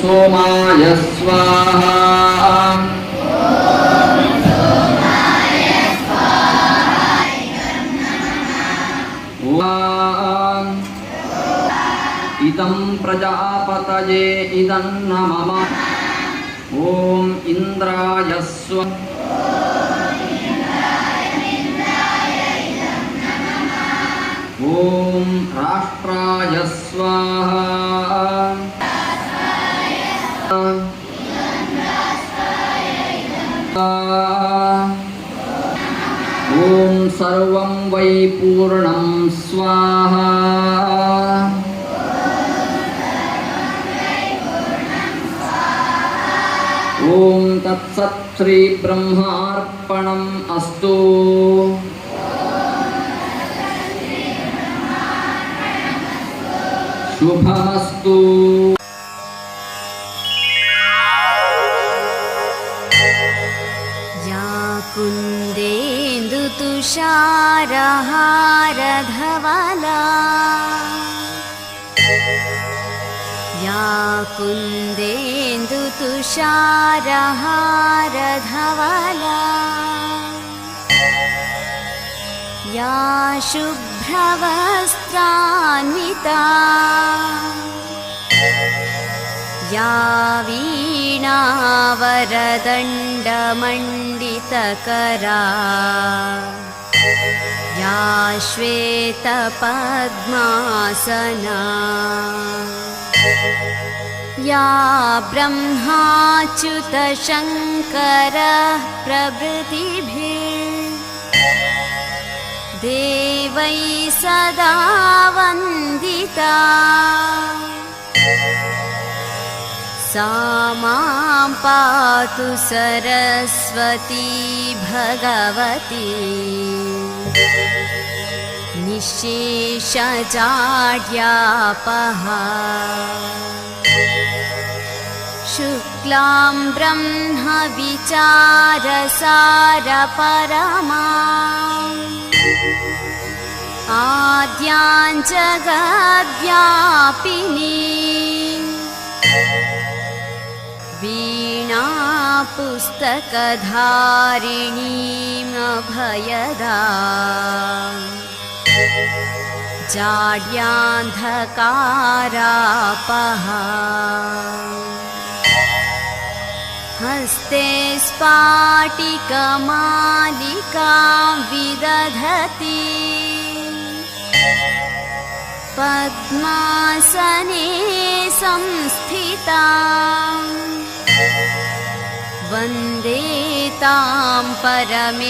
सोमाय स्वाहा ॐ इदं प्रजापतये इदन्न मम ॐ इन्द्राय स्व ॐ राष्ट्राय स्वाहा ॐ सर्वं वै पूर्णं स्वाहा ॐ तत्सत् श्रीब्रह्मार्पणम् अस्तु शुभमस्तु कुन्देन्दुतुषारहारधवला या कुन्देन्दुतुषारहारधवला या शुभ्रवस्त्रान्विता। या वीणावरदण्डमण्डितकरा या श्वेतपद्मासना या ब्रह्माच्युतशङ्करः प्रभृतिभिः। देवै सदा वन्दिता सा मां पातु सरस्वती भगवती। निःशेषजाड्यापहा शुक्लां ब्रह्मविचारसारपरमा आद्यां वीणा पुस्तकधारिणीमभयदा जाड्यान्धकारापः। हस्तेपाटिकमालिका विदधति पद्मासने संस्थिता वन्दे तां परमेश्वरीं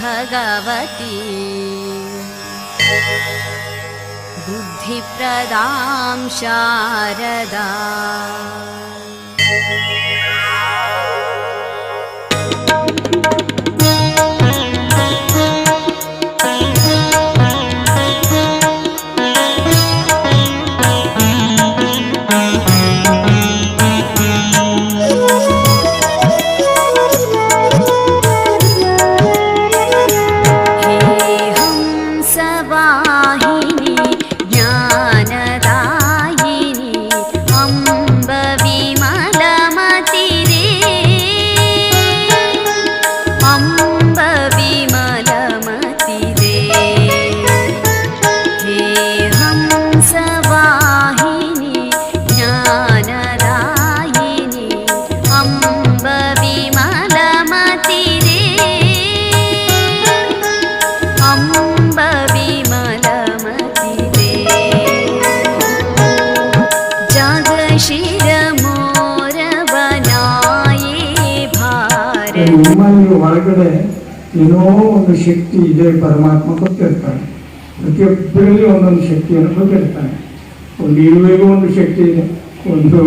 भगवती। बुद्धिप्रदां शारदा ನಿಮ್ಮಲ್ಲಿ ಒಳಗಡೆ ಏನೋ ಒಂದು ಶಕ್ತಿ ಇದೆ, ಪರಮಾತ್ಮ ಕೊಟ್ಟಿರ್ತಾನೆ ಪ್ರತಿಯೊಬ್ಬರಲ್ಲಿ ಒಂದೊಂದು ಶಕ್ತಿಯನ್ನು ಕೊಟ್ಟಿರ್ತಾನೆ ಒಂದು ಇರುವೆಗೂ ಒಂದು ಶಕ್ತಿ ಇದೆ, ಒಂದು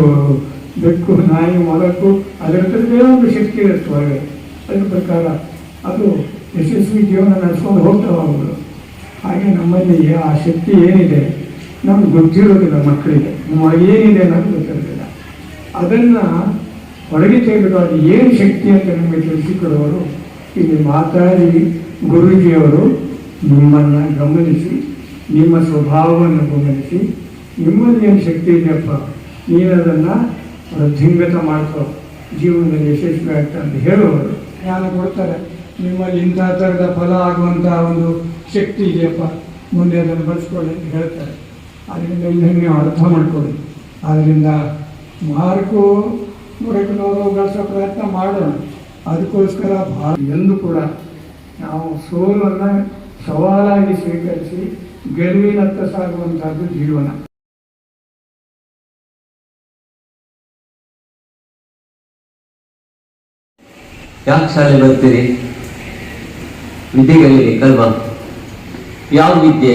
ಬೆಕ್ಕು, ನಾಯಿ, ಮೊಲಕ್ಕೂ ಅದರ ತರದೇ ಒಂದು ಶಕ್ತಿ ಇರುತ್ತೆ ಒಳಗೆ ಅದರ ಪ್ರಕಾರ ಅದು ಯಶಸ್ವಿ ಜೀವನ ನಡೆಸ್ಕೊಂಡು ಹೋಗ್ತಾ ಹೋಗ್ಬೋದು ಹಾಗೆ ನಮ್ಮಲ್ಲಿ ಆ ಶಕ್ತಿ ಏನಿದೆ, ನಮ್ಗೆ ಗೊತ್ತಿರೋದಿಲ್ಲ ಮಕ್ಕಳಿಗೆ. ಏನಿದೆ ಅನ್ನೋದು ಗೊತ್ತಿರೋದಿಲ್ಲ. ಅದನ್ನು ಹೊರಗೆ ತೆಗೆದು ಏನು ಶಕ್ತಿ ಅಂತ ನಮಗೆ ತಿಳಿಸಿಕೊಡುವರು ಇಲ್ಲಿ ಮಾತಾಡಿ ಗುರುಜಿಯವರು ನಿಮ್ಮನ್ನು ಗಮನಿಸಿ, ನಿಮ್ಮ ಸ್ವಭಾವವನ್ನು ಗಮನಿಸಿ, ನಿಮ್ಮಲ್ಲಿ ಏನು ಶಕ್ತಿ ಇದೆಯಪ್ಪ? ನೀನು ಅದನ್ನು ವೃದ್ಧಿಂಗತ ಮಾಡ್ಕೋ. ಜೀವನದಲ್ಲಿ ಯಶಸ್ವಿ ಅಂತ ಹೇಳುವವರು. ಜ್ಞಾನ ಕೊಡ್ತಾರೆ? ನಿಮ್ಮಲ್ಲಿ ಇಂಥ ಥರದ ಫಲ ಆಗುವಂತಹ ಒಂದು ಶಕ್ತಿ ಇದೆಯಪ್ಪ? ಮುಂದೆ ಅದನ್ನು ಬಳಸ್ಕೊಳ್ಳಿ ಅಂತ ಹೇಳ್ತಾರೆ. ಅದರಿಂದ ಇಲ್ಲಿ ನೀವು ಅರ್ಥ ಮಾಡ್ಕೊಳ್ಳಿ. ಆದ್ದರಿಂದ ಮಾರ್ಕು ನೂರಕ್ಕೆ ನೂರು ಗಳಿಸೋ ಪ್ರಯತ್ನ ಮಾಡೋಣ ಅದಕ್ಕೋಸ್ಕರ ಭಾಳ ಎಂದು ಕೂಡ ನಾವು ಸೋಲನ್ನು ಸವಾಲಾಗಿ ಸ್ವೀಕರಿಸಿ ಗೆಲುವಿನತ್ತ ಸಾಗುವಂತಹದ್ದು ಜೀವನ. ಯಾಕೆ ಶಾಲೆ ಬರ್ತೀರಿ ವಿದ್ಯೆ ಕಲಿಬೇಕಲ್ವಾ ಯಾವ ವಿದ್ಯೆ?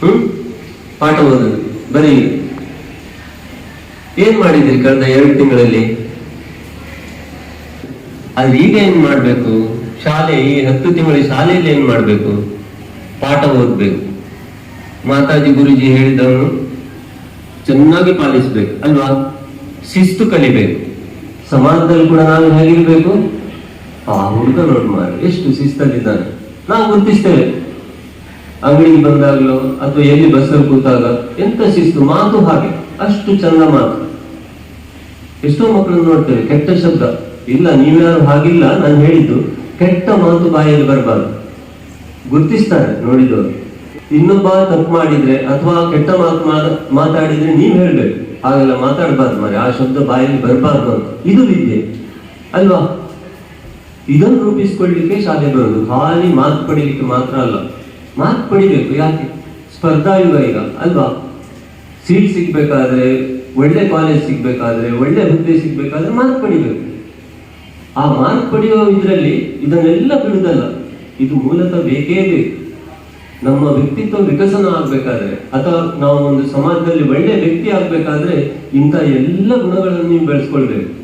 ಹ್ಮ್? ಪಾಠ ಓದೋದು ಬರೀ ಏನ್ ಮಾಡಿದ್ರಿ ಕಳೆದ ಎರಡು ತಿಂಗಳಲ್ಲಿ? ಆದ್ರೆ ಈಗ ಏನ್ ಮಾಡ್ಬೇಕು? ಶಾಲೆ, ಈ ಹತ್ತು ತಿಂಗಳ ಶಾಲೆಯಲ್ಲಿ ಏನ್ ಮಾಡ್ಬೇಕು? ಪಾಠ ಓದ್ಬೇಕು. ಮಾತಾಜಿ ಗುರುಜಿ ಹೇಳಿದವನು, ಚೆನ್ನಾಗಿ ಪಾಲಿಸ್ಬೇಕು, ಅಲ್ವಾ? ಶಿಸ್ತು ಕಲಿಬೇಕು. ಸಮಾಜದಲ್ಲಿ ಕೂಡ ನಾವು ಹೇಗಿರ್ಬೇಕು? ಆ ಹುಡುಗ ನೋಡ್ ಮಾರ, ಎಷ್ಟು ಶಿಸ್ತಲ್ಲಿದ್ದಾನೆ. ನಾವು ಗುರುತಿಸ್ತೇವೆ. ಅಂಗಡಿಗೆ ಬಂದಾಗಲೋ ಅಥವಾ ಎಲ್ಲಿ ಬಸ್ಸಲ್ಲಿ ಕೂತಾಗ ಎಂತ ಶಿಸ್ತು? ಮಾತು ಹಾಗೆ, ಅಷ್ಟು ಚಂದ ಮಾತು. ಎಷ್ಟೋ ಮಕ್ಕಳನ್ನು ನೋಡ್ತೇವೆ, ಕೆಟ್ಟ ಶಬ್ದ. ಇಲ್ಲ, ನೀವ್ಯಾರು ಹಾಗಿಲ್ಲ ನಾನು ಹೇಳಿದ್ದು, ಕೆಟ್ಟ ಮಾತು ಬಾಯಲ್ಲಿ ಬರಬಾರ್ದು. ಗುರ್ತಿಸ್ತಾರೆ, ನೋಡಿದವರು. ಇನ್ನೊಬ್ಬ ತಪ್ಪು ಮಾಡಿದ್ರೆ ಅಥವಾ ಕೆಟ್ಟ ಮಾತು ಮಾತ- ಮಾತಾಡಿದ್ರೆ ನೀವ್ ಹೇಳ್ಬೇಕು. ಹಾಗೆಲ್ಲ ಮಾತಾಡಬಾರ್ದು ಮಾರೆ ಆ ಶಬ್ದ ಬಾಯಲ್ಲಿ ಬರಬಾರ್ದು ಅಂತ. ಇದು ವಿದ್ಯೆ. ಅಲ್ವಾ? ಇದನ್ನು ರೂಪಿಸ್ಕೊಳ್ಳಿಕ್ಕೆ ಶಾಲೆ ಬರೋದು. ಖಾಲಿ ಮಾತು ಪಡಿಲಿಕ್ಕೆ ಮಾತ್ರ ಅಲ್ಲ. ಮಾತು ಪಡಿಬೇಕು, ಯಾಕೆ? ಸ್ಪರ್ಧಾ ಯುಗ ಈಗ, ಅಲ್ವಾ? ಸೀಟ್ ಸಿಗ್ಬೇಕಾದ್ರೆ ಒಳ್ಳೆ ಕಾಲೇಜ್ ಸಿಗ್ಬೇಕಾದ್ರೆ, ಒಳ್ಳೆ ಹುದ್ದೆ ಸಿಗ್ಬೇಕಾದ್ರೆ ಮಾರ್ಕ್ ಪಡಿಬೇಕು. ಆ ಮಾರ್ಕ್ ಪಡೆಯುವ ಇದರಲ್ಲಿ ಇದನ್ನೆಲ್ಲ ಬಿಡುದಲ್ಲ, ಇದು ಮೂಲತಃ ಬೇಕೇ ಬೇಕು. ನಮ್ಮ ವ್ಯಕ್ತಿತ್ವ ವಿಕಸನ ಆಗ್ಬೇಕಾದ್ರೆ, ಅಥವಾ ನಾವು ಒಂದು ಸಮಾಜದಲ್ಲಿ ಒಳ್ಳೆ ವ್ಯಕ್ತಿ ಆಗ್ಬೇಕಾದ್ರೆ ಇಂಥ ಎಲ್ಲ ಗುಣಗಳನ್ನು ನೀವು ಬೆಳೆಸ್ಕೊಳ್ಬೇಕು.